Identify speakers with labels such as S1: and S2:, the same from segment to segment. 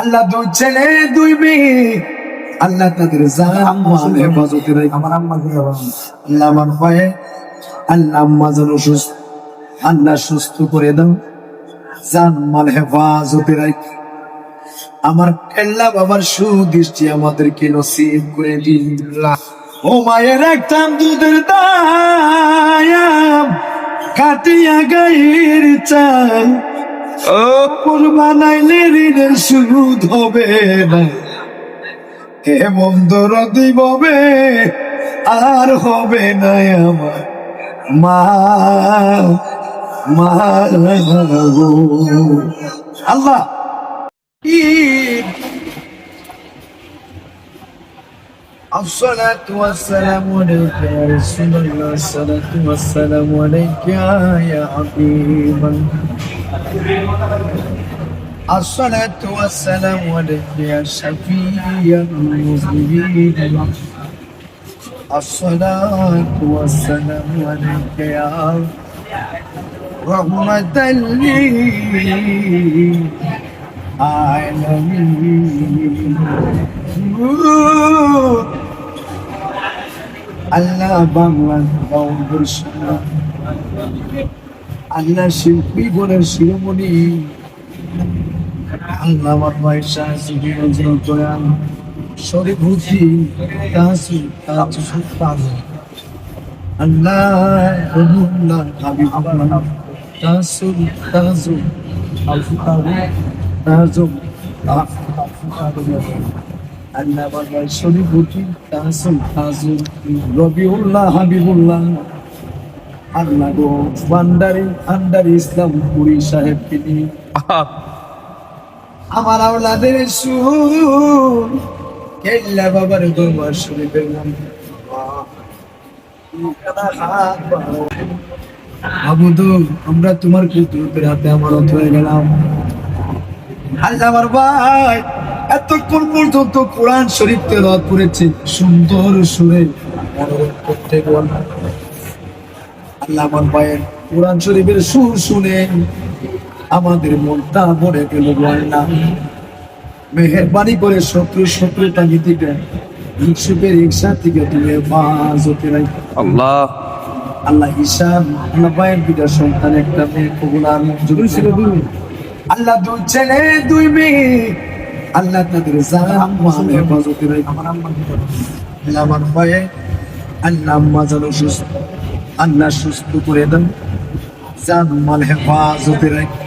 S1: আল্লাহ দুই ছেলে দুই মেয়ে। আল্লাহ তাদের জান হেফাজতে
S2: আমার আম্মা
S1: আল্লাহ আমার আল্লাহ আম্মা যেন সুস্থ। আল্লাহ সুস্থ করে দাও। জান মাল হেফাজতে রাখে। আমার আল্লাহ বাবার সুদৃষ্টি আমাদেরকে নসিব করে দিন। ও মায়ের একটা দুধের দায়াম কাটিয়া গায়ের চাল। ও বানাইলে ঋণের সুদ হবে না হে বন্ধুর দিববে আর হবে না আমার মা মা গো। আল্লাহ ঈদ الصلاة والسلام عليك يا رسول الله الصلاة والسلام عليك يا حبيب الله الصلاة والسلام عليك يا شفيع المذنبين الصلاة والسلام عليك يا رحمة للعالمين আল্লাহ বাংলা বাউন্ডুর সোনা আল্লাহ শিল্পী বলে শিরোমণি। আল্লাহ আমার শরীফ হুসি তাসু তাসু তাসু আল্লাহ রহুল্লাহ হাবিব আল্লাহ তাসু তাসু আলফু তাসু তাসু আল্লাহ তাসু তাসু রবিউল্লাহ, হাবিবুল্লাহ। আল্লাহ গো ভান্ডারি ভান্ডারি ইসলাম পুরী সাহেব তিনি। আমার আওলাদের সুর কেল্লা বাবার দরবার শরীফের নাম। আবুদু আমরা তোমার কুতুবের হাতে আমার অত হয়ে গেলাম। আল্লাহ আমার ভাই এতক্ষণ পর্যন্ত কোরআন শরীফ তেলাওয়াত করেছে সুন্দর সুরে মনোরম করতে বল। আল্লাহ আমার ভাইয়ের কোরআন শরীফের সুর শুনে আমাদের মনটা ভরে গেল না মেহরবানি করে শত্রু শত্রুতা নীতিটা ইসুফের রিক্সা থেকে তুলে বাজ হতে
S3: আল্লাহ।
S1: আল্লাহ হিসাব আল্লাহ ভাইয়ের দুটা সন্তান একটা মেয়ে কবুল আর
S2: ছেলে দুই
S1: আল্লাহ দুই ছেলে দুই মেয়ে। আল্লাহ তাদের জান মাল হেফাজতে রাখি।
S2: আমার আম্মা
S1: আল্লাহ আমার ভয়ে আল্লাহ আম্মা যেন সুস্থ। আল্লাহ সুস্থ করে দেন। জান মাল হেফাজতে রাখি।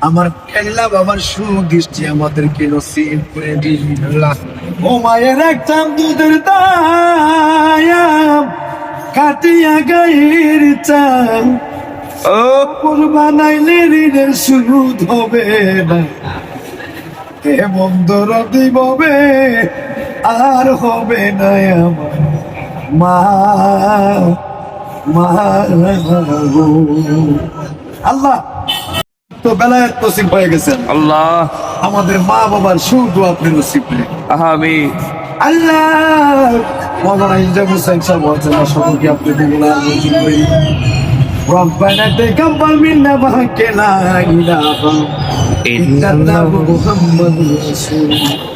S1: আমার আল্লাহ বাবার সুদৃষ্টি আমাদেরকে নসিব করে দিন আল্লাহ। ও মায়ের একটা দুধের দায়াম কাটিয়া গায়ের চাল ও বানাইলে ঋণের সুদ হবে না। হে বন্ধুর দিববে আর হবে না আমার মা। আল্লাহ তো বেলায় নসিব হয়ে গেছেন
S3: আল্লাহ
S1: আমাদের মা বাবার শুধু আপনি নসিব নেই
S3: আমি
S1: আল্লাহ মৌলানা ইনজাম হুসাইন সাহেব বলছেন না সকলকে আপনি বগুলা মঞ্জুর করি ربنا تقبل منا بحق لا إله إلا الله محمد رسول الله